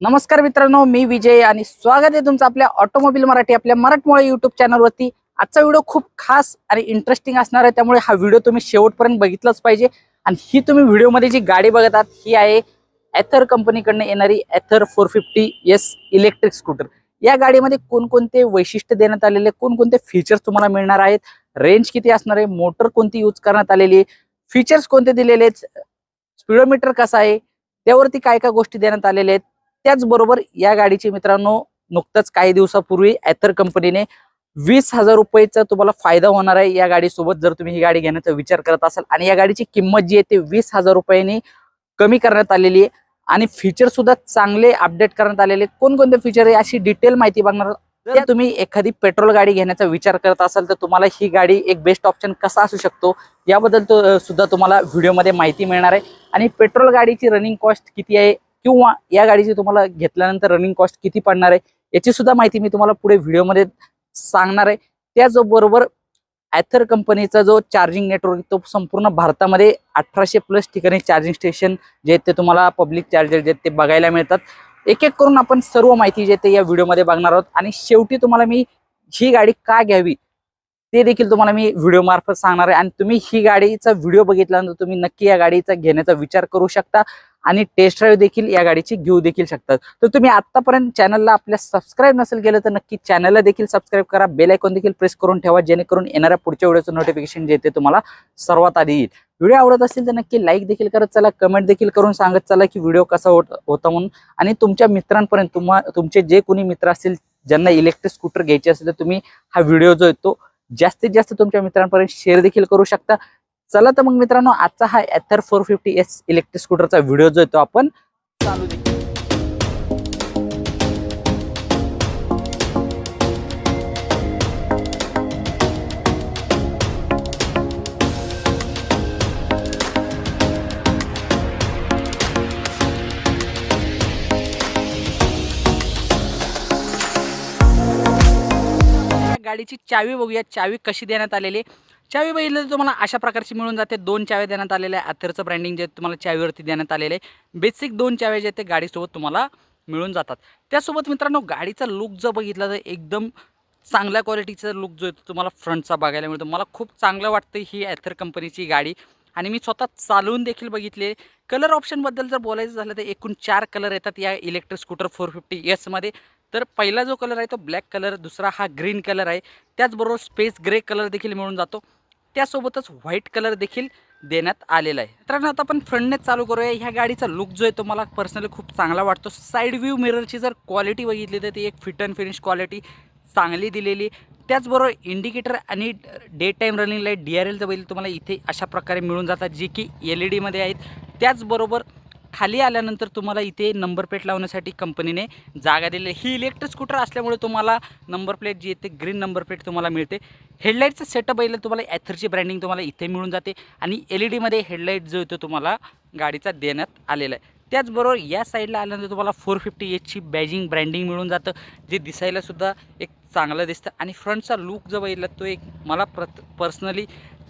नमस्कार मित्रांनो मी विजय आणि स्वागत आहे तुमचं आपल्या ऑटोमोबाईल मराठी आपल्या मराठमोळे युट्यूब चॅनलवरती आजचा व्हिडिओ खूप खास आणि इंटरेस्टिंग असणार आहे त्यामुळे हा व्हिडिओ तुम्ही शेवटपर्यंत बघितलाच पाहिजे. आणि ही तुम्ही व्हिडिओमध्ये जी गाडी बघत आहात ही आहे ॲथर कंपनीकडनं येणारी Ather four fifty S electric scooter या गाडीमध्ये कोणकोणते वैशिष्ट्य देण्यात आलेले कोणकोणते फीचर्स तुम्हाला मिळणार आहेत रेंज किती असणार आहे मोटर कोणती यूज करण्यात आलेली आहे फीचर्स कोणते दिलेले आहेत स्पीडोमीटर कसा आहे त्यावरती काय काय गोष्टी देण्यात आलेल्या आहेत त्याचबरोबर या गाडीची मित्रांनो नुकतंच काही दिवसापूर्वी ॲथर कंपनीने वीस हजार रुपयेचा तुम्हाला फायदा होणार आहे या गाडीसोबत जर तुम्ही ही गाडी घेण्याचा विचार करत असाल आणि या गाडीची किंमत जी आहे ते वीस हजार रुपयांनी कमी करण्यात आलेली आहे आणि फीचर सुद्धा चांगले अपडेट करण्यात आलेले. कोणकोणते फीचर आहे अशी डिटेल माहिती बघणार. जर तुम्ही एखादी पेट्रोल गाडी घेण्याचा विचार करत असाल तर तुम्हाला ही गाडी एक बेस्ट ऑप्शन कसा असू शकतो याबद्दल सुद्धा तुम्हाला व्हिडिओमध्ये माहिती मिळणार आहे आणि पेट्रोल गाडीची रनिंग कॉस्ट किती आहे किंवा या गाडीची तुम्हाला घेतल्यानंतर रनिंग कॉस्ट किती पडणार आहे याची सुद्धा माहिती मी तुम्हाला पुढे व्हिडिओमध्ये सांगणार आहे. त्याचबरोबर ॲथर कंपनीचा जो चार्जिंग नेटवर्क तो संपूर्ण भारतामध्ये अठराशे प्लस ठिकाणी चार्जिंग स्टेशन जे आहेत ते तुम्हाला पब्लिक चार्जर जे आहेत ते बघायला मिळतात. एक एक करून आपण सर्व माहिती जे ते या व्हिडिओमध्ये बघणार आहोत. आणि शेवटी तुम्हाला मी ही गाडी का घ्यावी ते देखील तुम्हाला मी व्हिडिओ मार्फत सांगणार आहे. आणि तुम्ही ही गाडीचा व्हिडिओ बघितल्यानंतर तुम्ही नक्की या गाडीचा घेण्याचा विचार करू शकता. आणि टेस्ट ड्राईव्ह देखील या गाडीची घेऊ देखील शकतात. तर तुम्ही आतापर्यंत चॅनलला आपल्या सबस्क्राईब नसेल केलं तर नक्की चॅनलला देखील सबस्क्राईब करा. बेल आयकॉन देखील प्रेस करून ठेवा जेणेकरून येणाऱ्या पुढच्या व्हिडिओचं नोटिफिकेशन जे ते तुम्हाला सर्वात आधी येईल. व्हिडिओ आवडत असेल तर नक्की लाईक देखील करत चला कमेंट देखील करून सांगत चला की व्हिडिओ कसा होत होता म्हणून. आणि तुमच्या मित्रांपर्यंत तुम्हा तुमचे जे कोणी मित्र असतील ज्यांना इलेक्ट्रिक स्कूटर घ्यायचे असेल तर तुम्ही हा व्हिडिओ जो आहे तो जास्तीत जास्त तुमच्या मित्रांपर्यंत शेअर देखील करू शकता. चला तर मग मित्रांनो आजचा हा Ather four fifty S electric स्कूटरचा video जो येतो आपण चालू दे गाडीची चावी बघूया चावी कशी देण्यात आलेली आहे. चावी बघितलं तर तुम्हाला अशा प्रकारची मिळून जाते. दोन चाव्या देण्यात आलेल्या आहे अथरचं ब्रँडिंग जे तुम्हाला चावीवरती देण्यात आलेलं आहे. बेसिक दोन चाव्या जे आहेत ते गाडीसोबत तुम्हाला मिळून जातात. त्यासोबत मित्रांनो गाडीचा लुक जर बघितला तर एकदम चांगल्या क्वालिटीचा लुक जो आहे तुम्हाला फ्रंटचा बघायला मिळतो. मला खूप चांगलं वाटतं ही ॲथर कंपनीची गाडी. आणि मी स्वतः चालवून देखील बघितले कलर ऑप्शनबद्दल जर बोलायचं झालं तर एकूण चार कलर येतात या इलेक्ट्रिक स्कूटर फोर फिफ्टी एसमध्ये तर पहिला जो कलर आहे तो ब्लॅक कलर दुसरा हा ग्रीन कलर आहे. त्याचबरोबर स्पेस ग्रे कलर देखील मिळून जातो. त्यासोबतच व्हाईट कलर देखील देण्यात आलेला आहे. मित्रांनो आता आपण फ्रंटनेच चालू करूया. ह्या गाडीचा लुक जो आहे तो मला पर्सनली खूप चांगला वाटतो. साईड व्ह्यू मिररची जर क्वालिटी बघितली तर ती एक फिट अँड फिनिश क्वालिटी चांगली दिलेली त्याचबरोबर इंडिकेटर आणि day time running light D R एलचं बघितलं तुम्हाला इथे अशा प्रकारे मिळून जातात जे की एल ई डीमध्ये आहेत. त्याचबरोबर खाली आल्यानंतर तुम्हाला इथे नंबर प्लेट लावण्यासाठी कंपनीने जागा दिली आहे. ही इलेक्ट्रिक स्कूटर असल्यामुळे तुम्हाला नंबर प्लेट जी येते ग्रीन नंबर प्लेट तुम्हाला मिळते. हेडलाईटचं सेटअप येईल तुम्हाला ॲथरची ब्रँडिंग तुम्हाला इथे मिळून जाते आणि एल ई डीमध्ये हेडलाईट जो आहे तो तुम्हाला गाडीचा देण्यात आलेला आहे. त्याचबरोबर या साईडला आल्यानंतर तुम्हाला फोर फिफ्टी एचची बॅजिंग ब्रँडिंग मिळून जातं जे दिसायलासुद्धा एक चांगलं दिसतं. आणि फ्रंटचा लुक जो बघितला तो एक मला प्रत पर्सनली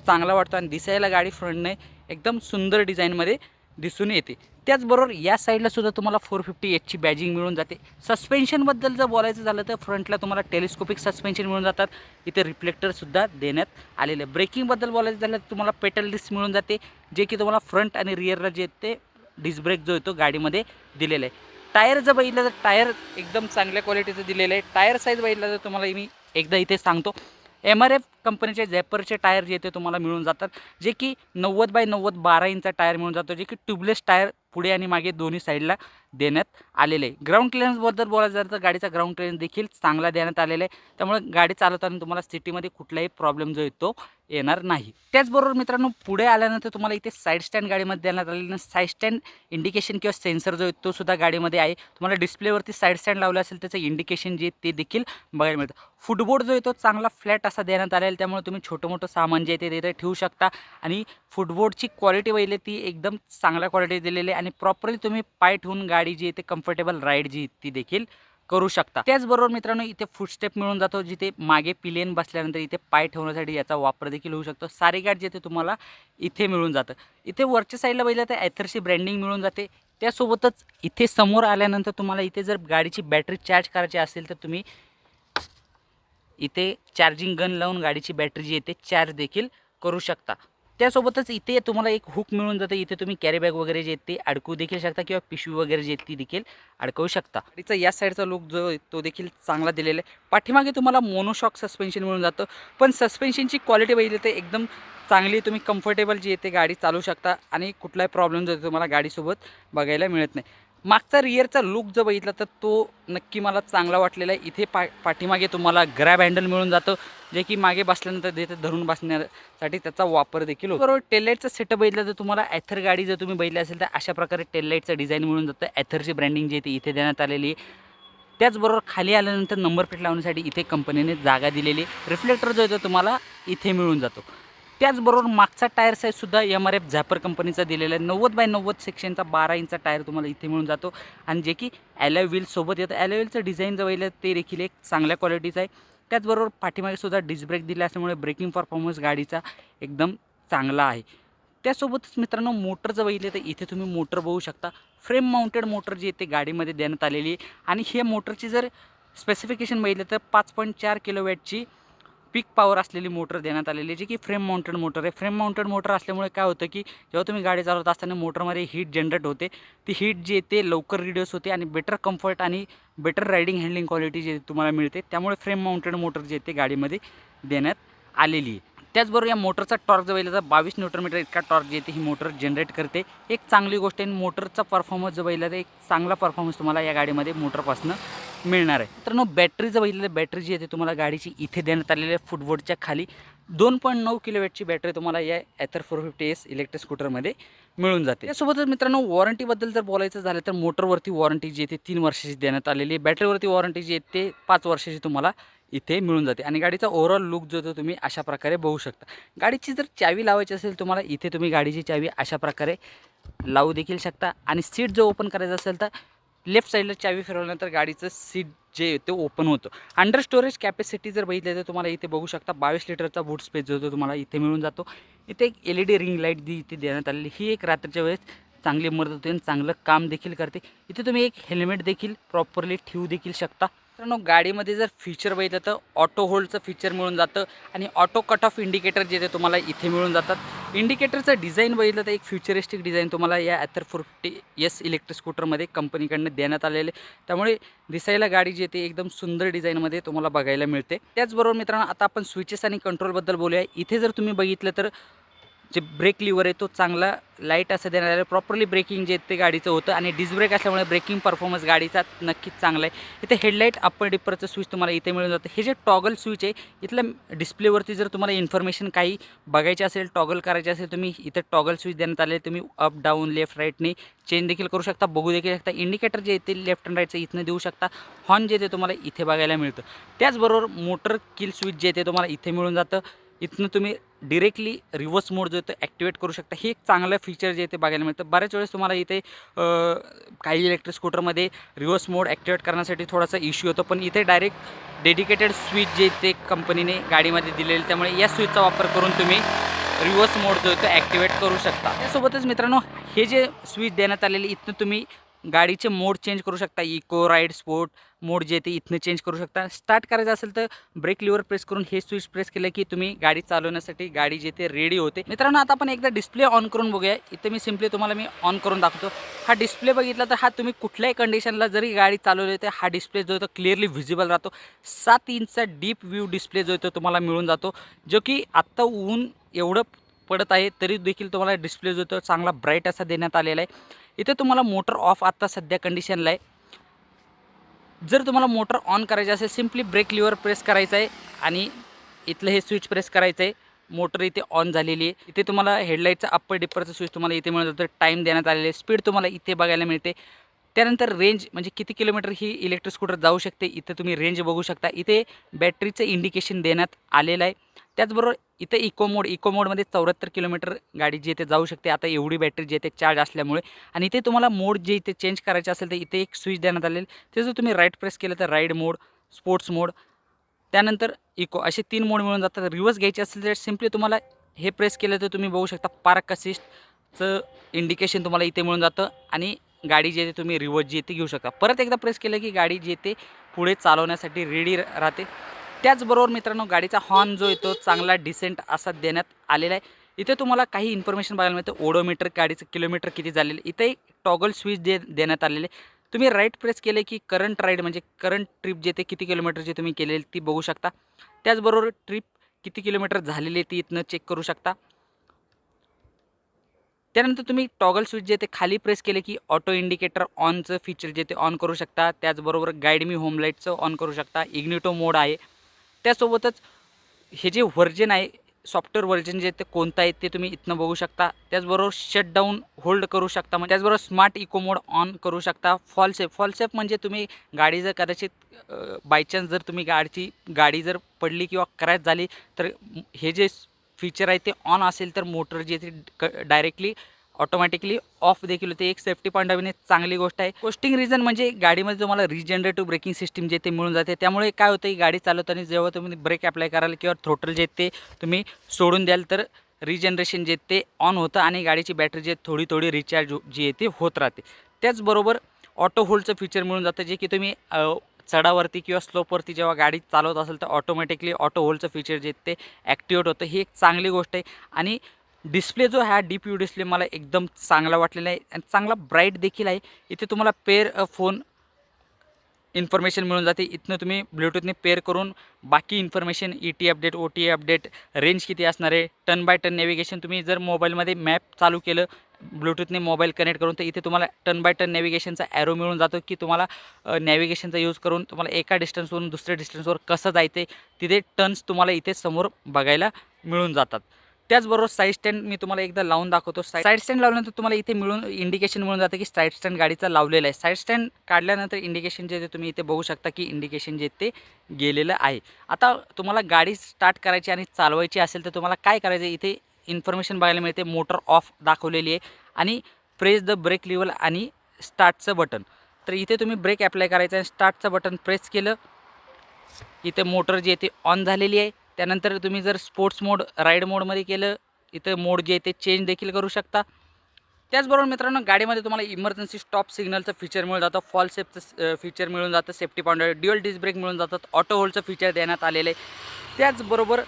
चांगला वाटतो आणि दिसायला गाडी फ्रंटने एकदम सुंदर डिझाईनमध्ये दिसून येते. त्याचबरोबर या साईडला सुद्धा तुम्हाला फोर फिफ्टी एचची बॅजिंग मिळून जाते. सस्पेन्शनबद्दल जर बोलायचं झालं तर फ्रंटला तुम्हाला टेलिस्कोपिक सस्पेन्शन मिळून जातात. इथे रिफ्लेक्टरसुद्धा देण्यात आलेले आहे. ब्रेकिंगबद्दल बोलायचं झालं तर तुम्हाला पेटल डिस्क मिळून जाते जे की तुम्हाला फ्रंट आणि रिअरला जे ते डिस्क ब्रेक जो येतो गाडीमध्ये दिलेला आहे. टायर जर बघितलं तर टायर एकदम चांगल्या क्वालिटीचं दिलेलं आहे. टायर साईज बघितलं तर तुम्हाला मी एकदा इथे सांगतो. एम आर एफ कंपनीचे झॅपरचे टायर जे ते तुम्हाला मिळून जातात. जे की नव्वद बाय नव्वद बारा इंचा टायर मिळून जातो. जे की ट्यूबलेस टायर पुढे आणि मागे दोन्ही साईडला देण्यात आलेले आहे. ग्राउंड क्लिअरन्सबद्दल बोलायचं झालं तर गाडीचा ग्राउंड क्लिअरन्स देखील चांगला देण्यात आलेला आहे. त्यामुळे गाडी चालवताना तुम्हाला सिटीमध्ये कुठलाही प्रॉब्लेम जो आहे तो येणार नाही. त्याचबरोबर मित्रांनो पुढे आल्यानंतर तुम्हाला इथे साईड स्टँड गाडीमध्ये देण्यात आलेलं साईड स्टँड इंडिकेशन किंवा सेन्सर जो आहे तो सुद्धा गाडीमध्ये आहे. तुम्हाला डिस्प्लेवरती साईड स्टँड लावलं असेल त्याचं इंडिकेशन जे ते देखील बघायला मिळतं. फुटबोर्ड जो आहे तो चांगला फ्लॅट असा देण्यात आलेला आहे. त्यामुळे तुम्ही छोटं मोठं सामान जे आहे ते तिथे ठेवू शकता. आणि फुटबोर्डची क्वालिटी वगैरे ती एकदम चांगल्या क्वालिटी दिलेली आहे. आणि प्रॉपरली तुम्ही पाय ठेवून गाडी जी आहे ते कम्फर्टेबल राईड जी ती देखील करू शकता. त्याचबरोबर मित्रांनो इथे फुटस्टेप मिळून जातो जिथे मागे पिलेन बसल्यानंतर इथे पाय ठेवण्यासाठी याचा वापर देखील होऊ शकतो. सारे गार्ड जे ते तुम्हाला इथे मिळून जातं. इथे वरच्या साईडला बघितलं तर ॲथरची ब्रँडिंग मिळून जाते. त्यासोबतच इथे समोर आल्यानंतर तुम्हाला इथे जर गाडीची बॅटरी चार्ज करायची असेल तर तुम्ही इथे चार्जिंग गन लावून गाडीची बॅटरी जी येते चार्ज देखील करू शकता. त्यासोबतच इथे तुम्हाला एक हुक मिळून जातं. इथे तुम्ही कॅरी बॅग वगैरे जे ते अडकू देखील शकता किंवा पिशवी वगैरे जे ती देखील अडकवू शकता. गाडीचा या साईडचा लुक जो तो देखील चांगला दिलेला आहे. पाठीमागे तुम्हाला मोनोशॉक सस्पेन्शन मिळून जातं. पण सस्पेन्शनची क्वालिटी बघितली तर एकदम चांगली तुम्ही कम्फर्टेबल जी येते गाडी चालू शकता आणि कुठलाही प्रॉब्लेम जो आहे तुम्हाला गाडीसोबत बघायला मिळत नाही. मागचा रिअरचा लुक जर बघितला तर तो नक्की मला चांगला वाटलेला आहे. इथे पा पाठीमागे तुम्हाला ग्रॅब हँडल मिळून जातं जे की मागे बसल्यानंतर तिथे धरून बसण्यासाठी त्याचा वापर देखील होतो. बरोबर टेललाईटचा सेटअप बघितला तर तुम्हाला ॲथर गाडी जर तुम्ही बघितली असेल तर अशा प्रकारे टेललाईटचं डिझाईन मिळून जातं. ॲथरची ब्रँडिंग जी आहे ती इथे देण्यात आलेली आहे. त्याचबरोबर खाली आल्यानंतर नंबर प्लेट लावण्यासाठी इथे कंपनीने जागा दिलेली रिफ्लेक्टर जो आहे तुम्हाला इथे मिळून जातो. त्याचबरोबर मागचा टायर साईजसुद्धा एम आर एफ झॅपर कंपनीचा दिलेला आहे. नव्वद बाय नव्वद सेक्शनचा बारा इंचा टायर तुम्हाला इथे मिळून जातो. आणि जे की ॲलोय व्हीलसोबत येतं. ॲलोय व्हीलचं डिझाईन जर बघितलं ते देखील एक चांगल्या क्वालिटीचं आहे. त्याचबरोबर पाठीमागे सुद्धा डिस्क ब्रेक दिले असल्यामुळे ब्रेकिंग परफॉर्मन्स गाडीचा एकदम चांगला आहे. त्यासोबतच मित्रांनो मोटर जर बघितले तर इथे तुम्ही मोटर बघू शकता. फ्रेम माउंटेड मोटर जी येते गाडीमध्ये देण्यात आलेली आहे. आणि हे मोटरची जर स्पेसिफिकेशन बघितलं तर पाच पॉईंट चार किलोवॅटची पीक पॉवर असलेली मोटर देण्यात आलेली आहे जी की फ्रेम माउंटेड मोटर आहे. फ्रेम माउंटेड मोटर असल्यामुळे काय होतं की जेव्हा तुम्ही गाडी चालवत असताना मोटरमध्ये हीट जनरेट होते ती हीट जी येते लवकर रिड्यूस होते आणि बेटर कम्फर्ट आणि बेटर रायडिंग हँडलिंग क्वालिटी जी तुम्हाला मिळते त्यामुळे फ्रेम माउंटेड मोटर जी ते गाडीमध्ये देण्यात आलेली आहे. त्याचबरोबर या मोटरचा टॉर्क जर बघितला तर बावीस न्यूटरमीटर इतका टॉर्क जे येते ही मोटर जनरेट करते. एक चांगली गोष्ट आहे मोटरचा परफॉर्मन्स जर बघितला तर एक चांगला परफॉर्मन्स तुम्हाला या गाडीमध्ये मोटरपासून मिळणार आहे. मित्रांनो बॅटरी जर बघितलं बॅटरी जी येते तुम्हाला गाडीची इथे देण्यात आलेली आहे फुटबोर्डच्या खाली. दोन पॉईंट नऊ किलोवॅटची बॅटरी तुम्हाला या Ather four fifty S electric स्कूटरमध्ये मिळून जाते. त्यासोबतच मित्रांनो वॉरंटीबद्दल जर बोलायचं झालं तर मोटरवरती वॉरंटी जी येते तीन वर्षाची देण्यात आलेली आहे. बॅटरीवरती वॉरंटी जी येते पाच वर्षाची तुम्हाला इथे मिळून जाते. आणि गाडीचा ओव्हरऑल लुक जो तो तुम्ही अशा प्रकारे बघू शकता. गाडीची जर चावी लावायची असेल तुम्हाला इथे तुम्ही गाडीची चावी अशा प्रकारे लावू देखील शकता. आणि सीट जो ओपन करायचं असेल तर लेफ्ट साईडला चावी फिरवल्यानंतर गाडीचं सीट जे ते ओपन होतं. अंडर स्टोरेज कॅपॅसिटी जर बघितली तर तुम्हाला इथे बघू शकता बावीस लिटरचा बूट स्पेस जो तो तुम्हाला इथे मिळून जातो. इथे एक L E D ring light दी इथे देण्यात आलेली ही एक रात्रीच्या वेळेस चांगली मदत होते आणि चांगलं काम देखील करते. इथे तुम्ही एक हेल्मेट देखील प्रॉपरली ठेवू देखील शकता. मित्रांनो गाडीमध्ये जर फीचर बघितलं तर ऑटो होल्डचं फीचर मिळून जातं आणि ऑटो कट ऑफ इंडिकेटर जे ते तुम्हाला इथे मिळून जातात. इंडिकेटरचं डिझाईन बघितलं तर एक फ्युचरिस्टिक डिझाईन तुम्हाला या ॲथर फोर्टी एस इलेक्ट्रिक स्कूटरमध्ये कंपनीकडनं देण्यात आलेले त्यामुळे दिसायला गाडी जी येते एकदम सुंदर डिझाईनमध्ये तुम्हाला बघायला मिळते. त्याचबरोबर मित्रांनो आता आपण स्विचेस आणि कंट्रोलबद्दल बोलूया. इथे जर तुम्ही बघितलं तर जे ब्रेक लिव्हर आहे तो चांगला लाइट असं देण्यात आलं प्रॉपरली ब्रेकिंग जे ते गाडीचं होतं आणि डिस्क ब्रेक असल्यामुळे ब्रेकिंग परफॉर्मन्स गाडीचा नक्कीच चांगला आहे. इथे हेडलाईट अप्पर डिपरचं स्विच तुम्हाला इथे मिळून जातं. हे जे टॉगल स्विच आहे इथल्या डिस्प्लेवरती जर तुम्हाला इन्फॉर्मेशन काही बघायची असेल टॉगल करायची असेल तुम्ही इथे टॉगल स्विच देण्यात आले तुम्ही अप डाऊन लेफ्ट राईटने चेंज देखील करू शकता बघू देखील शकता. इंडिकेटर जे येते लेफ्ट अँड राईटचं इथनं देऊ शकता. हॉर्न जे ते तुम्हाला इथे बघायला मिळतं. त्याचबरोबर मोटर किल स्विच जे ते तुम्हाला इथे मिळून जातं. इथनं तुम्ही डिरेक्टली रिव्हर्स मोड जो आहे तो ॲक्टिवेट करू शकता. हे एक चांगलं फीचर जे ते बघायला मिळतं. बऱ्याच वेळेस तुम्हाला इथे काही इलेक्ट्रिक स्कूटरमध्ये रिव्हर्स मोड ॲक्टिवेट करण्यासाठी थोडासा इश्यू होतो पण इथे डायरेक्ट डेडिकेटेड स्विच जे ते कंपनीने गाडीमध्ये दिलेले. त्यामुळे या स्विचचा वापर करून तुम्ही रिव्हर्स मोड जो आहे तो ॲक्टिवेट करू शकता. त्यासोबतच मित्रांनो हे जे स्विच देण्यात आलेले इथनं तुम्ही गाडीचे मोड चेंज करू शकता. इको राईड स्पोर्ट मोड जे ते इथनं चेंज करू शकता. स्टार्ट करायचं असेल तर ब्रेक लिव्हर प्रेस करून हे स्विच प्रेस केलं की तुम्ही गाडी चालवण्यासाठी गाडी जे ते रेडी होते. मित्रांनो आता आपण एकदा डिस्प्ले ऑन करून बघूया. इथं मी सिम्पली तुम्हाला मी ऑन करून दाखवतो. हा डिस्प्ले बघितला तर हा तुम्ही कुठल्याही कंडिशनला जरी गाडी चालवली तर हा डिस्प्ले जो आहे तो क्लिअरली व्हिजिबल राहतो. सात इंचचा डीप व्ह्यू डिस्प्ले जो येतो तो तुम्हाला मिळून जातो. जो की आत्ता ऊन एवढं पडत आहे तरी देखील तुम्हाला डिस्प्ले जो आहे तो चांगला ब्राईट असा देण्यात आलेला आहे. इथे तुम्हाला मोटर ऑफ आत्ता सध्या कंडिशनला आहे. जर तुम्हाला मोटर ऑन करायची असेल सिम्पली ब्रेक लिव्हर प्रेस करायचं आहे आणि इथलं हे स्विच प्रेस करायचं आहे मोटर इथे ऑन झालेली आहे. इथे तुम्हाला हेडलाईटचा अप्पर डिप्परचा स्विच तुम्हाला इथे मिळत होतं टाईम देण्यात आलेलं आहे. स्पीड तुम्हाला इथे बघायला मिळते. त्यानंतर रेंज म्हणजे किती किलोमीटर ही इलेक्ट्रिक स्कूटर जाऊ शकते? इथं तुम्ही रेंज बघू शकता. इथे बॅटरीचं इंडिकेशन देण्यात आलेलं आहे. त्याचबरोबर इथं इको मोड इको मोडमध्ये चौऱ्याहत्तर किलोमीटर गाडी जी इथे जाऊ शकते. आता एवढी बॅटरी जी इथे चार्ज असल्यामुळे. आणि इथे तुम्हाला मोड जे इथे चेंज करायचे असेल तर इथे एक स्विच देण्यात आलेलं ते जर तुम्ही राईट प्रेस केलं तर राईड मोड स्पोर्ट्स मोड त्यानंतर इको असे तीन मोड मिळून जातात. रिव्हर्स घ्यायचे असेल तर सिम्पली तुम्हाला हे प्रेस केलं तर तुम्ही बघू शकता. पार्क असिस्टचं इंडिकेशन तुम्हाला इथे मिळून जातं. आणि गाडी जी आहे ती तुम्ही रिवर्स जी आहे ती घेऊ शकता. परत एकदा प्रेस केलं की गाडी जी आहे ते पुढे चालवण्यासाठी रेडी राहते. त्याचबरोबर मित्रांनो गाडीचा हॉर्न जो येतो चांगला डिसेंट असा देण्यात आलेला आहे. इथे तुम्हाला काही इन्फॉर्मेशन बघायला मिळतं. ओडोमीटर गाडीचं किलोमीटर किती झालेलं इथे एक टॉगल स्विच दे देण्यात आलेले तुम्ही राईट प्रेस केले की करंट राईड म्हणजे करंट ट्रिप जे ते किती किलोमीटरची तुम्ही केलेली ती बघू शकता. त्याचबरोबर ट्रिप किती किलोमीटर झालेली आहे ती इथनं चेक करू शकता. त्यानंतर तुम्ही टॉगल स्विच जे ते खाली प्रेस केले की ऑटो इंडिकेटर ऑनचं फीचर जे ते ऑन करू शकता. त्याचबरोबर गाईड मी होम लाईटचं ऑन करू शकता. इग्निटो मोड आहे. त्यासोबतच हे जे व्हर्जन आहे सॉफ्टवेअर व्हर्जन जे ते कोणतं आहे ते तुम्ही इथनं बघू शकता. त्याचबरोबर शटडाऊन होल्ड करू शकता. म्हणजे त्याचबरोबर स्मार्ट इको मोड ऑन करू शकता. फॉलसेफ फॉलसेफ म्हणजे तुम्ही गाडी जर कदाचित बायचान्स जर तुम्ही गाडीची गाडी जर पडली किंवा क्रॅश झाली तर हे जे फीचर आहे ते ऑन असेल तर मोटर जे ते क डायरेक्टली ऑटोमॅटिकली ऑफ देखील होते. एक सेफ्टी पॉईंट ऑफ चांगली गोष्ट आहे. कोस्टिंग रिझन म्हणजे गाडीमध्ये तुम्हाला रिजनरेटिव्ह ब्रेकिंग सिस्टीम जे ते मिळून जाते. त्यामुळे काय होतं की गाडी चालवताना जेव्हा तुम्ही ब्रेक अप्लाय कराल किंवा थ्रोटल जे ते तुम्ही सोडून द्याल तर रिजनरेशन जे ते ऑन होतं आणि गाडीची बॅटरी जे थोडी थोडी रिचार्ज जी आहे ती होत राहते. त्याचबरोबर ऑटो होल्डचं फीचर मिळून जातं जे की तुम्ही चढावरती किंवा स्लोपवरती जेव्हा गाडी चालवत असेल तर ऑटोमॅटिकली ऑटो होलचं फीचर जे ते ॲक्टिवेट होतं. ही एक चांगली गोष्ट आहे. आणि डिस्प्ले जो हा डीप यू डिस्प्ले मला एकदम चांगला वाटलेला आहे. आणि चांगला ब्राईट देखील आहे. इथे तुम्हाला पेअर फोन इन्फॉर्मेशन मिळून जाते. इथनं तुम्ही ब्लूटूथने पेअर करून बाकी information E T update O T update range किती असणार आहे टन बाय टन नेव्हिगेशन तुम्ही जर मोबाईलमध्ये मॅप चालू केलं ब्लूटूथने मोबाईल कनेक्ट करून तर इथे तुम्हाला टर्न बाय टर्न नॅव्हिगेशनचा ॲरो मिळून जातो की तुम्हाला नॅव्हिगेशनचा यूज करून तुम्हाला एका डिस्टन्सवरून दुसऱ्या डिस्टन्सवर कसं जायचं तिथे टर्न्स तुम्हाला इथे समोर बघायला मिळून जातात. त्याचबरोबर साईड स्टँड मी तुम्हाला एकदा लावून दाखवतो. साईड स्टँड लावल्यानंतर तुम्हाला इथे मिळून इंडिकेशन मिळून जातं की साईड स्टँड गाडीचा लावलेला आहे. साईड स्टँड काढल्यानंतर इंडिकेशन जे ते तुम्ही इथे बघू शकता की इंडिकेशन जे ते गेलेलं आहे. आता तुम्हाला गाडी स्टार्ट करायची आणि चालवायची असेल तर तुम्हाला काय करायचं इथे इन्फॉर्मेशन बघायला मिळते. मोटर ऑफ दाखवलेली आहे. आणि प्रेस द ब्रेक लिवल आणि स्टार्टचं बटन तर इथे तुम्ही ब्रेक अप्लाय करायचं आणि स्टार्टचं बटन प्रेस केलं. इथे मोटर जी आहे ती ऑन झालेली आहे. त्यानंतर तुम्ही जर स्पोर्ट्स मोड राईड मोडमध्ये केलं इथं मोड जे आहे ते चेंज देखील करू शकता. त्याचबरोबर मित्रांनो गाडीमध्ये तुम्हाला इमर्जन्सी स्टॉप सिग्नलचं फीचर मिळून जातं. फॉल सेफचं फीचर मिळून जातं. Safety point dual disc brake मिळून जातात. ऑटो होल्डचं फीचर देण्यात आलेलं आहे. त्याचबरोबर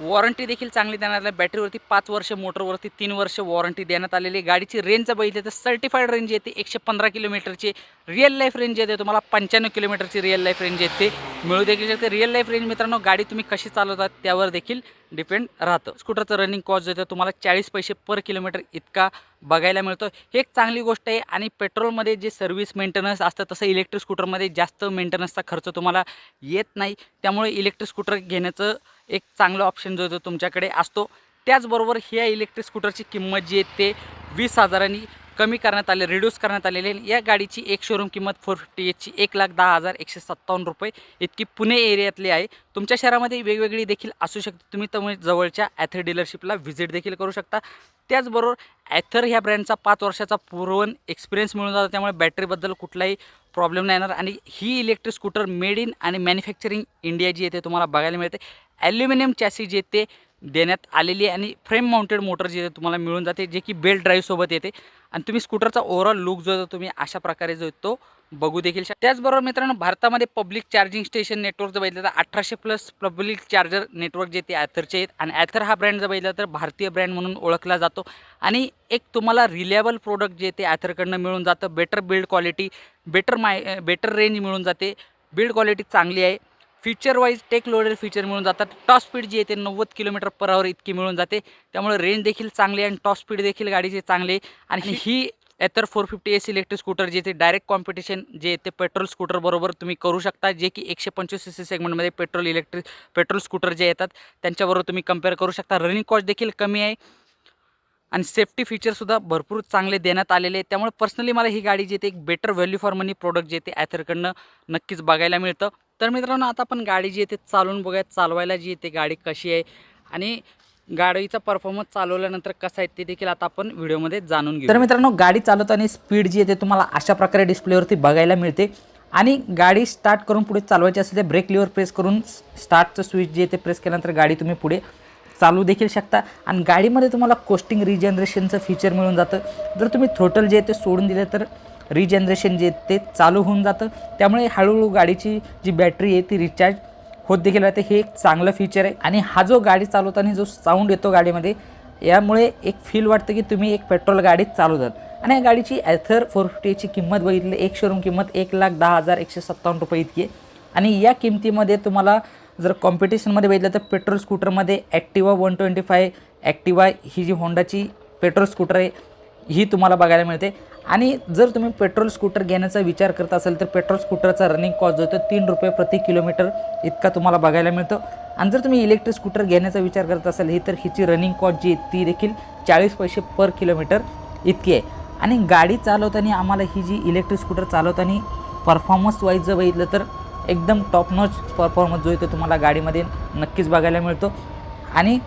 वॉरंटी देखील चांगली देण्यात आली. बॅटरीवरती पाच वर्ष मोटरवरती तीन वर्ष वॉरंटी देण्यात आलेली आहे. गाडीची रेंज बघितली तर सर्टिफाईड रेंज येते. एकशे पंधरा किलोमीटरची रिअल लाईफ रेंज येते. तुम्हाला पंच्याण्णव किलोमीटरची रिअल लाईफ रेंज येते. मिळू देखील शकते. रिअल लाईफ रेंज मित्रांनो गाडी तुम्ही कशी चालवतात त्यावर देखील डिपेंड राहतं. स्कूटरचं रनिंग कॉस्ट जो आहे तुम्हाला चाळीस पैसे पर किलोमीटर इतका बघायला मिळतो. हे एक चांगली गोष्ट आहे. आणि पेट्रोलमध्ये जे सर्व्हिस मेंटेनन्स असतं तसं इलेक्ट्रिक स्कूटरमध्ये जास्त मेंटेनन्सचा खर्च तुम्हाला येत नाही. त्यामुळे इलेक्ट्रिक स्कूटर घेण्याचं एक चांगलं ऑप्शन जो जो तो तुमच्याकडे असतो. त्याचबरोबर ह्या इलेक्ट्रिक स्कूटरची किंमत जी आहे ते वीस हजारांनी कमी करण्यात आले रिड्यूस करण्यात आलेली आहे. या गाडीची एक शोरूम किंमत फोर फिफ्टी एचची एक लाख दहा हजार एकशे सत्तावन्न रुपये इतकी पुणे एरियातली आहे. तुमच्या शहरामध्ये वेगवेगळी देखील असू शकते. तुम्ही तुम्ही जवळच्या ॲथर डीलरशिपला व्हिजिट देखील करू शकता. त्याचबरोबर ॲथर ह्या ब्रँडचा पाच वर्षाचा पूर्वन एक्सपिरियन्स मिळून जातो. त्यामुळे बॅटरीबद्दल कुठलाही प्रॉब्लेम नाही येणार. आणि ही इलेक्ट्रिक स्कूटर मेड इन आणि मॅन्युफॅक्चरिंग इंडिया जी येते तुम्हाला बघायला मिळते. ॲल्युमिनियम चॅसी जे ते देण्यात आलेली आहे आणि फ्रेम माउंटेड मोटर जे तुम्हाला मिळून जाते जे की बेल्ट ड्राईव्हसोबत येते. आणि तुम्ही स्कूटरचा ओव्हरऑल लुक जो तुम्ही अशा प्रकारे जो आहे तो बघू देखील शकता त्याचबरोबर मित्रांनो भारतामध्ये पब्लिक चार्जिंग स्टेशन नेटवर्क जर बघितलं तर अठराशे प्लस पब्लिक चार्जर नेटवर्क जे ते ॲथरचे आहेत. आणि ॲथर हा ब्रँड जर बघितला तर भारतीय ब्रँड म्हणून ओळखला जातो. आणि एक तुम्हाला रिलेबल प्रोडक्ट जे ते ॲथरकडनं मिळून जातं. Better build quality better my better range मिळून जाते. बिल्ड क्वालिटी चांगली आहे. Feature wise tech loaded feature मिळून जातात. टॉप स्पीड जी आहे ते नव्वद किलोमीटर पर आवर इतकी मिळून जाते. त्यामुळे रेंज देखील चांगली आहे आणि टॉप स्पीड देखील गाडीची चांगली आहे. आणि ही Ather four fifty S electric scooter जे ते डायरेक्ट कॉम्पिटिशन जे ते पेट्रोल स्कूटर बरोबर तुम्ही करू शकता. जे की एकशे पंचवीस सी सी सेगमेंटमध्ये पेट्रोल इलेक्ट्रिक पेट्रोल स्कूटर जे येतात त्यांच्याबरोबर तुम्ही कंपेअर करू शकता. रनिंग कॉस्ट देखील कमी आहे. आणि सेफ्टी फीचरसुद्धा भरपूर चांगले देण्यात आलेले आहेत. त्यामुळे पर्सनली मला ही गाडी जी ते एक better value for money product जे ते ॲथरकडनं नक्कीच बघायला मिळतं. तर मित्रांनो आता आपण गाडी जी आहे ते चालवून बघूया चालवायला जी आहे ते गाडी कशी आहे आणि गाडीचा परफॉर्मन्स चालवल्यानंतर कसा आहे ते देखील आता आपण व्हिडिओमध्ये जाणून घेऊ तर मित्रांनो गाडी चालवताना स्पीड जी आहे ते तुम्हाला अशा प्रकारे डिस्प्लेवरती बघायला मिळते. आणि गाडी स्टार्ट करून पुढे चालवायची असेल तर ब्रेक लिव्हर प्रेस करून स्टार्टचं स्विच जे आहे ते प्रेस केल्यानंतर गाडी तुम्ही पुढे चालू देखील शकता. आणि गाडीमध्ये तुम्हाला कोस्टिंग रिजनरेशनचं फीचर मिळून जातं. जर तुम्ही थ्रोटल जे आहे ते सोडून दिलं तर रिजनरेशन जे ते चालू होऊन जातं. त्यामुळे हळूहळू गाडीची जी बॅटरी आहे ती रिचार्ज होत देखील राहते. हे एक चांगलं फीचर आहे. आणि हा जो गाडी चालवताना जो साऊंड येतो गाडीमध्ये यामुळे एक फील वाटतं की तुम्ही एक पेट्रोल गाडी चालवतात. आणि या गाडीची ॲथर फोर फिफ्टीची किंमत बघितली. एक शोरूम किंमत एक लाख दहा हजार एकशे सत्तावन्न रुपये इतकी आहे. आणि या किमतीमध्ये तुम्हाला जर कॉम्पिटिशनमध्ये बघितलं तर petrol स्कूटरमध्ये Activa one twenty five Activa ही जी होंडाची पेट्रोल स्कूटर आहे ही तुम्हाला बघायला मिळते. आणि जर तुम्ही पेट्रोल स्कूटर घेण्याचा विचार करत असाल तर पेट्रोल स्कूटरचा रनिंग कॉस्ट जो आहे तो तीन रुपये प्रति किलोमीटर इतका तुम्हाला बघायला मिळतो. आणि जर तुम्ही इलेक्ट्रिक स्कूटर घेण्याचा विचार करत असाल ही तर हिची रनिंग कॉस्ट जी आहे ती देखील चाळीस पैसे पर किलोमीटर इतकी आहे. आणि गाडी चालवताना आम्हाला ही जी इलेक्ट्रिक स्कूटर चालवताना परफॉर्मन्स वाईज जर बघितलं तर एकदम टॉप नॉच परफॉर्मन्स जो आहे तो तुम्हाला गाडीमध्ये नक्कीच बघायला मिळतो. आणि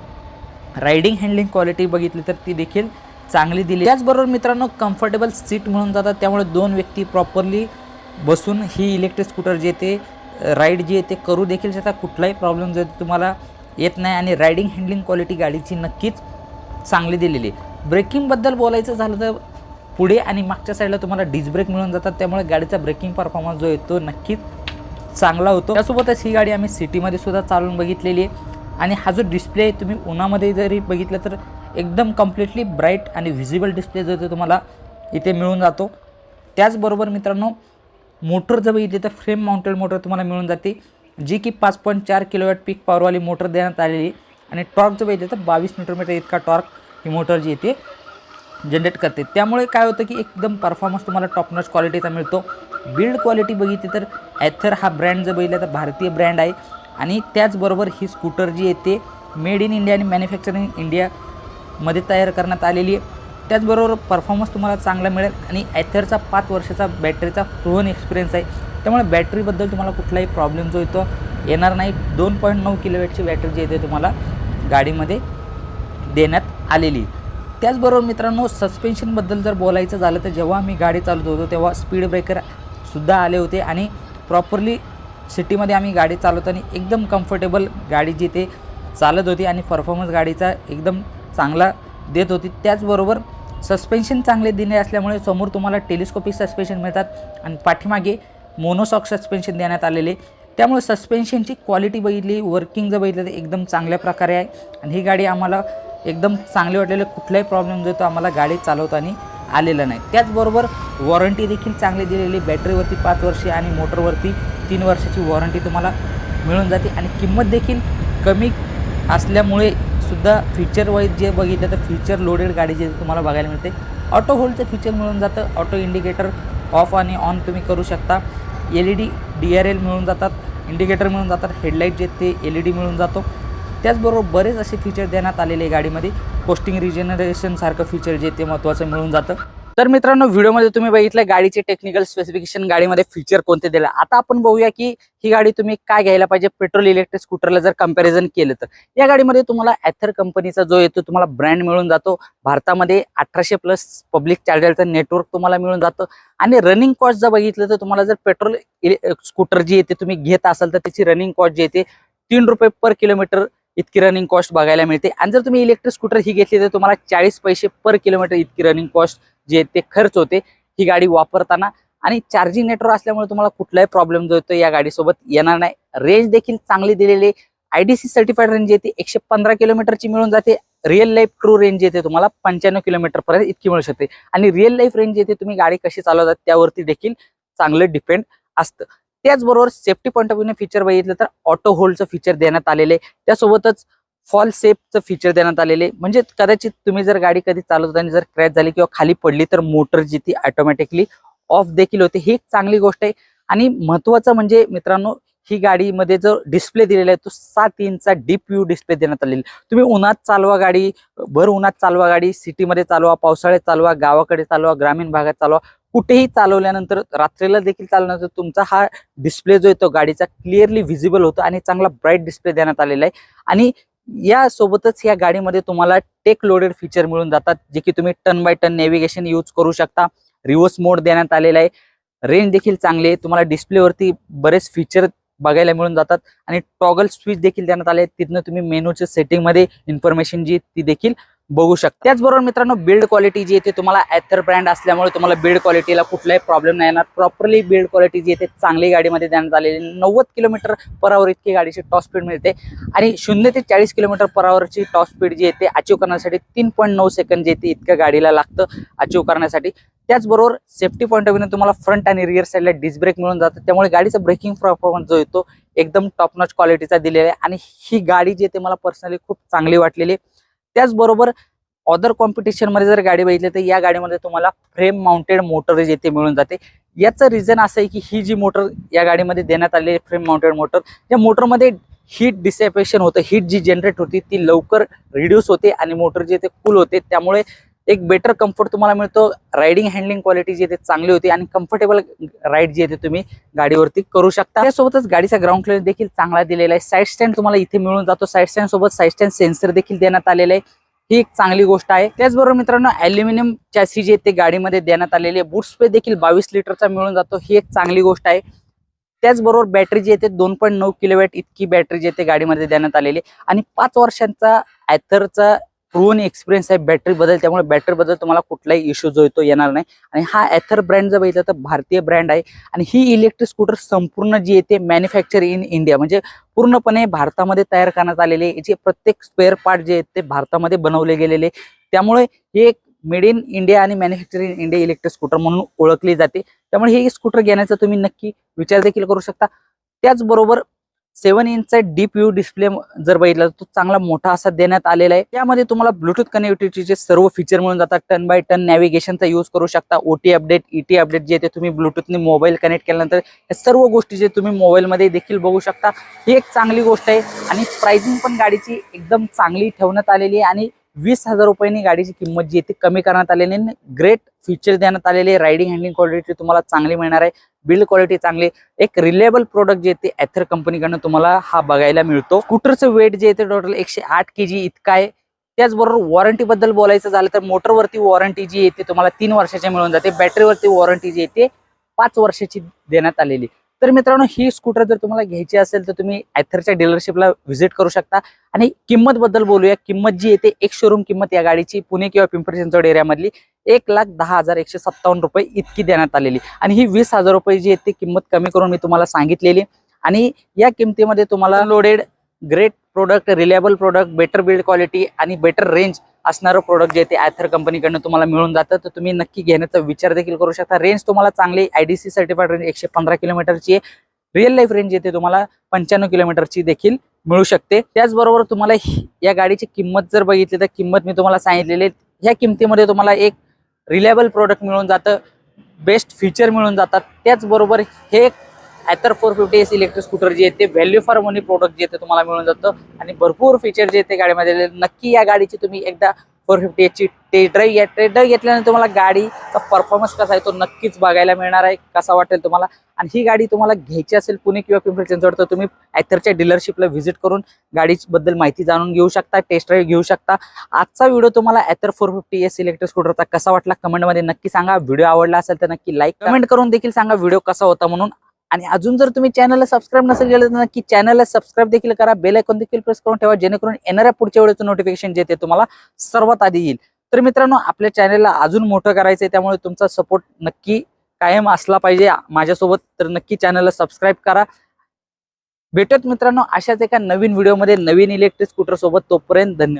रायडिंग हँडलिंग क्वालिटी बघितली तर ती देखील चांगली दिली. त्याचबरोबर मित्रांनो कम्फर्टेबल सीट मिळून जातात. त्यामुळे दोन व्यक्ती प्रॉपरली बसून ही इलेक्ट्रिक स्कूटर जे ते राईड जी आहे ते करू देखील शकतात. कुठलाही प्रॉब्लेम जर तुम्हाला येत नाही आणि रायडिंग हँडलिंग क्वालिटी गाडीची नक्कीच चांगली दिलेली आहे. ब्रेकिंगबद्दल बोलायचं झालं तर पुढे आणि मागच्या साईडला तुम्हाला डिस्क ब्रेक मिळून जातात. त्यामुळे गाडीचा ब्रेकिंग परफॉर्मन्स जो आहे तो नक्कीच चांगला होतो. त्यासोबतच ही गाडी आम्ही सिटीमध्ये सुद्धा चालवून बघितलेली आहे. आणि हा जो डिस्प्ले आहे तुम्ही उन्हामध्ये जरी बघितलं तर एकदम कम्प्लिटली ब्राईट आणि व्हिजिबल डिस्प्ले जो तो तुम्हाला इथे मिळून जातो. त्याचबरोबर मित्रांनो मोटर जर बघितली तर फ्रेम माउंटेड मोटर तुम्हाला मिळून जाते जी की पाच पॉईंट चार किलोवॅट पीक पॉवरवाली मोटर देण्यात आलेली आणि टॉर्क जर बघितलं तर बावीस मीटर मीटर इतका टॉर्क ही मोटर जी येते जनरेट करते. त्यामुळे काय होतं की एकदम परफॉर्मन्स तुम्हाला टॉपनॉच क्वालिटीचा मिळतो. बिल्ड क्वालिटी बघितली तर ॲथर हा ब्रँड जर बघितला तर भारतीय ब्रँड आहे. आणि त्याचबरोबर ही स्कूटर जी येते मेड इन इंडिया आणि मॅन्युफॅक्चरिंग मध्ये तयार करण्यात आलेली आहे. त्याचबरोबर परफॉर्मन्स तुम्हाला चांगला मिळेल आणि ॲथरचा पाच वर्षाचा बॅटरीचा प्रोवन एक्सपिरियन्स आहे. त्यामुळे बॅटरीबद्दल तुम्हाला कुठलाही प्रॉब्लेम जो येतो येणार नाही. दोन पॉईंट नऊ किलोवॅटची बॅटरी जी येते तुम्हाला गाडीमध्ये देण्यात आलेली त्याचबरोबर मित्रांनो सस्पेन्शनबद्दल जर बोलायचं झालं तर जेव्हा आम्ही गाडी चालवत होतो तेव्हा स्पीड ब्रेकरसुद्धा आले होते आणि प्रॉपरली सिटीमध्ये आम्ही गाडी चालवताना एकदम कम्फर्टेबल गाडी जी ते चालत होती आणि परफॉर्मन्स गाडीचा एकदम चांगला देत होती. त्याचबरोबर सस्पेन्शन चांगले दिले असल्यामुळे समोर तुम्हाला टेलिस्कोपिक सस्पेन्शन मिळतात आणि पाठीमागे मोनोसॉक सस्पेन्शन देण्यात आलेले. त्यामुळे सस्पेन्शनची क्वालिटी बघितली वर्किंग जर बघितलं तर एकदम चांगल्या प्रकारे आहे. आणि ही गाडी आम्हाला एकदम चांगली वाटलेली कुठलाही प्रॉब्लेम जो तो आम्हाला गाडी चालवताना आलेला नाही. त्याचबरोबर वॉरंटी देखील चांगली दिलेली बॅटरीवरती पाच वर्षे आणि मोटरवरती तीन वर्षाची वॉरंटी तुम्हाला मिळून जाते. आणि किंमत देखील कमी असल्यामुळे सुद्धा फीचर वाईज जे बघितलं तर फीचर लोडेड गाडी जे तुम्हाला बघायला मिळते. ऑटो होल्डचं फीचर मिळून जातं. ऑटो इंडिकेटर ऑफ आणि ऑन तुम्ही करू शकता. L E D D R L मिळून जातात. इंडिकेटर मिळून जातात. हेडलाईट जे ते एल ई डी मिळून जातो. त्याचबरोबर बरेच असे फीचर देण्यात आलेले आहे गाडीमध्ये. पोस्टिंग रिजनरेशनसारखं फीचर जे ते महत्त्वाचं मिळून जातं. तर मित्रांनो व्हिडिओमध्ये तुम्ही बघितलं गाडीचे टेक्निकल स्पेसिफिकेशन गाडीमध्ये फीचर कोणते दिले. आता आपण बघूया की ही गाडी तुम्ही काय घ्यायला पाहिजे? पेट्रोल इलेक्ट्रिक स्कूटरला जर कंपॅरिझन केलं तर. या गाडीमध्ये तुम्हाला ॲथर कंपनीचा जो येतो तुम्हाला ब्रँड मिळून जातो. भारतामध्ये अठराशे प्लस पब्लिक चार्जरचं नेटवर्क तुम्हाला मिळून जातं. आणि रनिंग कॉस्ट जर बघितलं तर तुम्हाला जर पेट्रोल स्कूटर e-, e-, जी येते तुम्ही घेत असाल तर त्याची रनिंग कॉस्ट जी येते तीन रुपये पर किलोमीटर इतकी रनिंग कॉस्ट बघायला मिळते. आणि जर तुम्ही इलेक्ट्रिक स्कूटर ही घेतली तर तुम्हाला चाळीस पैसे पर किलोमीटर इतकी रनिंग कॉस्ट जे ते खर्च होते ही गाडी वापरताना. आणि चार्जिंग नेटवर्क असल्यामुळे तुम्हाला कुठलाही प्रॉब्लेम जो येतो या गाडीसोबत येणार नाही. रेंज देखील चांगली दिलेली I D C certified range येते. एकशे पंधरा किलोमीटरची मिळून जाते. रिअल लाईफ ट्रू रेंज येते तुम्हाला पंच्याण्णव किलोमीटर पर्यंत इतकी मिळू शकते. आणि रिअल लाईफ रेंज येते तुम्ही गाडी कशी चालवतात त्यावरती देखील चांगलं डिपेंड असतं. त्याचबरोबर सेफ्टी पॉईंट ऑफ व्ह्यूने फीचर बघितलं तर ऑटो होल्डचं फीचर देण्यात आलेले त्यासोबतच फॉल सेफचं फीचर देण्यात आलेले. म्हणजे कदाचित तुम्ही जर गाडी कधी चालवताना जर क्रॅच झाली किंवा खाली पडली तर मोटर जी ती ऑटोमॅटिकली ऑफ देखील होते. ही एक चांगली गोष्ट आहे. आणि महत्वाचं म्हणजे मित्रांनो ही गाडीमध्ये जो डिस्प्ले दिलेला आहे तो सात इंचचा डीप व्ह्यू डिस्प्ले देण्यात आलेला तुम्ही उन्हात चालवा गाडी भर उन्हात चालवा गाडी सिटीमध्ये चालवा पावसाळ्यात चालवा गावाकडे चालवा ग्रामीण भागात चालवा कुठेही चालवल्यानंतर रात्रीला देखील चालवल्यानंतर तुमचा हा डिस्प्ले जो आहे तो गाडीचा क्लिअरली व्हिजिबल होतो आणि चांगला ब्राईट डिस्प्ले देण्यात आलेला आहे. आणि या सोबतच या गाडीमध्ये तुम्हाला टेक लोडेड फीचर मिळून जातात जे की तुम्ही turn by turn navigation use करू शकता. रिव्हर्स मोड देण्यात आलेला आहे. रेंज देखील चांगली आहे. तुम्हाला डिस्प्लेवरती बरेच फीचर बघायला मिळून जातात. आणि टॉगल स्विच देखील देण्यात आले तिथनं तुम्ही मेनूच्या सेटिंगमध्ये इन्फॉर्मेशन जी ती देखील बघू शकता. त्याचबरोबर मित्रांनो बिल्ड क्वालिटी जी येते तुम्हाला ॲथर ब्रँड असल्यामुळे तुम्हाला बिल्ड क्वालिटीला कुठलाही प्रॉब्लेम नाही येणार. प्रॉपरली बिल्ड क्वालिटी जी येते चांगली गाडीमध्ये देण्यात आलेली नव्वद किलोमीटर पर आवर इतकी गाडीची टॉप स्पीड मिळते. आणि शून्य ते चाळीस किलोमीटर पर आवरची टॉप स्पीड जी येते अचीव करण्यासाठी तीन पॉईंट नऊ सेकंद जे येते इतक्या गाडीला लागतं अचीव करण्यासाठी. त्याचबरोबर सेफ्टी पॉईंट ऑफ व्ह्यू तुम्हाला फ्रंट आणि रिअर साईडला डिस्क ब्रेक मिळून जातं. त्यामुळे गाडीचा ब्रेकिंग परफॉर्मन्स जो येतो एकदम टॉप नॉच क्वालिटीचा दिलेला आहे. आणि ही गाडी जी येते मला पर्सनली खूप चांगली वाटलेली आहे. त्याचबरोबर अदर कॉम्पिटिशनमध्ये जर गाडी बघितली तर या गाडीमध्ये तुम्हाला फ्रेम माउंटेड मोटर येथे मिळून जाते. याचं रिझन असं आहे की ही जी मोटर या गाडीमध्ये देण्यात आलेली फ्रेम माउंटेड मोटर या मोटरमध्ये हीट डिसेपेशन होतं. हीट जी जनरेट होती ती लवकर रिड्यूस होते आणि मोटर जे ते कूल होते. त्यामुळे एक बेटर कम्फर्ट तुम्हाला मिळतो. रायडिंग हँडलिंग क्वालिटी जी आहे ते चांगली होती आणि कम्फर्टेबल राईड जी आहे ते तुम्ही गाडीवरती करू शकता. त्यासोबतच गाडीचा ग्राउंड क्लिअर देखील चांगला दिलेला आहे. साईड स्टँड तुम्हाला इथे मिळून जातो. साईड स्टँड सोबत साईड स्टँड सेन्सर देखील देण्यात आलेलं आहे. ही एक चांगली गोष्ट आहे. त्याचबरोबर मित्रांनो अल्युमिनियम चॅसी जे ते गाडीमध्ये देण्यात आलेली आहे. बूट स्पेस देखील बावीस लिटरचा मिळून जातो. ही एक चांगली गोष्ट आहे. त्याचबरोबर बॅटरी जी येते दोन पॉईंट नऊ किलोवॅट इतकी बॅटरी जी येते गाडीमध्ये देण्यात आलेली आहे. आणि पाच वर्षांचा ॲथरचा प्रून एक्सपिरियन्स आहे बॅटरी बदल. त्यामुळे बॅटरी बदल तुम्हाला कुठलाही इश्यू जो येतो येणार नाही. आणि हा ॲथर ब्रँड जर बघितलं तर भारतीय ब्रँड आहे. आणि ही इलेक्ट्रिक स्कूटर संपूर्ण जी येते मॅन्युफॅक्चर इन इंडिया म्हणजे पूर्णपणे भारतामध्ये तयार करण्यात आलेले आहे. याचे प्रत्येक स्पेअर पार्ट जे आहेत ते भारतामध्ये बनवले गेलेले आहे. त्यामुळे हे एक मेड इन इंडिया आणि मॅन्युफॅक्चरिंग इंडिया इलेक्ट्रिक स्कूटर म्हणून ओळखली जाते. त्यामुळे हे स्कूटर घेण्याचा तुम्ही नक्की विचार देखील करू शकता. त्याचबरोबर सेव्हन इंचचा डीप व्यू डिस्प्ले जर बघितला तर तो चांगला मोठा असा देण्यात आलेला आहे. त्यामध्ये तुम्हाला ब्लूटूथ कनेक्टिव्हिटीचे सर्व फीचर मिळून जातात. टन बाय टन नॅव्हिगेशनचा यूज करू शकता. ओटी अपडेट ईटी अपडेट जे ते तुम्ही ब्लूटूथने मोबाईल कनेक्ट केल्यानंतर या सर्व गोष्टी जे तुम्ही मोबाईलमध्ये देखील बघू शकता. ही एक चांगली गोष्ट आहे आणि प्राइसिंग पण गाडीची एकदम चांगली ठेवण्यात आलेली आहे आणि वीस हजार रुपयांनी गाडीची किंमत जी आहे ती कमी करण्यात आलेली आहे. ग्रेट फीचर देण्यात आलेले आहे. रायडिंग हँडलिंग क्वालिटी तुम्हाला चांगली मिळणार आहे. बिल्ड क्वालिटी चांगली एक रिलेबल प्रोडक्ट जे ते ॲथर कंपनीकडनं तुम्हाला हा बघायला मिळतो. स्कूटरचं वेट जे ते टोटल एकशे आठ के जी इतकं आहे. त्याचबरोबर वॉरंटीबद्दल बोलायचं झालं तर मोटरवरती वॉरंटी जी येते तुम्हाला तीन वर्षाची मिळून जाते. बॅटरीवरती वॉरंटी जी येते पाच वर्षाची देण्यात आलेली. तर मित्रांनो ही स्कूटर जर तुम्हाला घ्यायची असेल तर तुम्ही ॲथरच्या डीलरशिपला व्हिजिट करू शकता. आणि किंमत बद्दल बोलूया. किंमत जी येते एक शोरूम किंमत या गाडीची पुणे किंवा पिंपरी चिंचवड एरियामधली एक लाख दहा हजार एकशे सत्तावन्न रुपये इतकी देण्यात आलेली. आणि ही वीस हजार रुपये जी येते किंमत कमी करून मी तुम्हाला सांगितलेली. आणि या किमतीमध्ये तुम्हाला loaded great product reliable product better build quality आणि बेटर रेंज असणारं प्रोडक्ट जे ते ॲथर कंपनीकडनं तुम्हाला मिळून जातं. तर तुम्ही नक्की घेण्याचा विचार देखील करू शकता. रेंज तुम्हाला चांगली I D C certified range एकशे पंधरा किलोमीटरची आहे. रिअल लाईफ रेंज येते तुम्हाला पंच्याण्णव किलोमीटरची देखील मिळू शकते. त्याचबरोबर तुम्हाला या गाडीची किंमत जर बघितली तर किंमत मी तुम्हाला सांगितलेली ह्या किमतीमध्ये तुम्हाला एक रिलायबल प्रोडक्ट मिळून जातं. बेस्ट फीचर मिळून जातात. त्याचबरोबर हे Ather four fifty S electric scooter जे आहे ते व्हॅल्यू फॉर मनी प्रोडक्ट जे ते तुम्हाला मिळून जातं. आणि भरपूर फीचर जे ते गाडीमध्ये. नक्की या गाडीची तुम्ही एकदा फोर फिफ्टी एचची टेस्ट ड्राईव्ह या टेस्ट ड्राईव्ह घेतल्यानंतर तुम्हाला गाडीचा परफॉर्मन्स कसा आहे तो नक्कीच बघायला मिळणार आहे कसा वाटेल तुम्हाला. आणि ही गाडी तुम्हाला घ्यायची असेल पुणे किंवा पिंपरी चिंचवड तर तुम्ही ॲथरच्या डीलरशिपला व्हिजिट करून गाडीबद्दल माहिती जाणून घेऊ शकता टेस्ट ड्राईव्ह घेऊ शकता. आजचा व्हिडिओ तुम्हाला Ather four fifty S electric स्कूटरचा कसा वाटला कमेंटमध्ये नक्की सांगा. व्हिडिओ आवडला असेल तर नक्की लाईक कमेंट करून देखील सांगा व्हिडिओ कसा होता म्हणून. आणि अजून जर तुम्ही चॅनलला सबस्क्राईब नसेल केलं तर नक्की चॅनलला सबस्क्राईब देखील करा. बेल आयकॉन देखील प्रेस करून ठेवा जेणेकरून येणाऱ्या पुढच्या वेळेचं नोटिफिकेशन जे ते तुम्हाला सर्वात आधी येईल. तर मित्रांनो आपल्या चॅनलला अजून मोठं करायचं आहे त्यामुळे तुमचा सपोर्ट नक्की कायम असला पाहिजे. माझ्यासोबत तर नक्की चॅनलला सबस्क्राईब करा. भेटत मित्रांनो अशाच एका नवीन व्हिडिओमध्ये नवीन इलेक्ट्रिक स्कूटर सोबत तोपर्यंत धन्यवाद.